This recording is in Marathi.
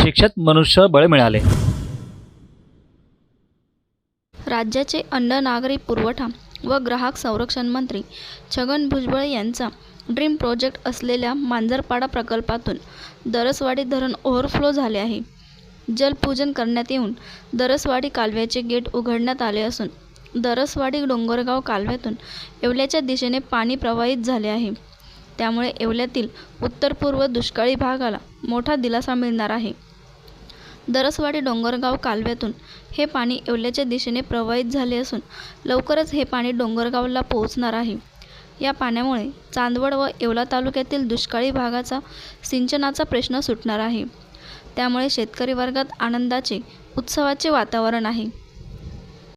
प्रशिक्षित मनुष्यबळ मिळाले. राज्याचे अन्न नागरी पुरवठा व ग्राहक संरक्षण मंत्री छगन भुजबळ यांचा ड्रीम प्रोजेक्ट असलेल्या मांजरपाडा प्रकल्पातून दरसवाडी धरण ओव्हरफ्लो झाले आहे. जलपूजन करण्यात येऊन दरसवाडी कालव्याचे गेट उघडण्यात आले असून दरसवाडी डोंगरगाव कालव्यातून येवल्याच्या दिशेने पाणी प्रवाहित झाले आहे. त्यामुळे येवल्यातील उत्तर पूर्व दुष्काळी भागाला मोठा दिलासा मिळणार आहे. दरसवाडी डोंगरगाव कालव्यातून हे पाणी येवल्याच्या दिशेने प्रवाहित झाले असून लवकरच हे पाणी डोंगरगावला पोहोचणार आहे. या पाण्यामुळे चांदवड व येवला तालुक्यातील दुष्काळी भागाचा सिंचनाचा प्रश्न सुटणार आहे. त्यामुळे शेतकरी वर्गात आनंदाचे उत्सवाचे वातावरण आहे.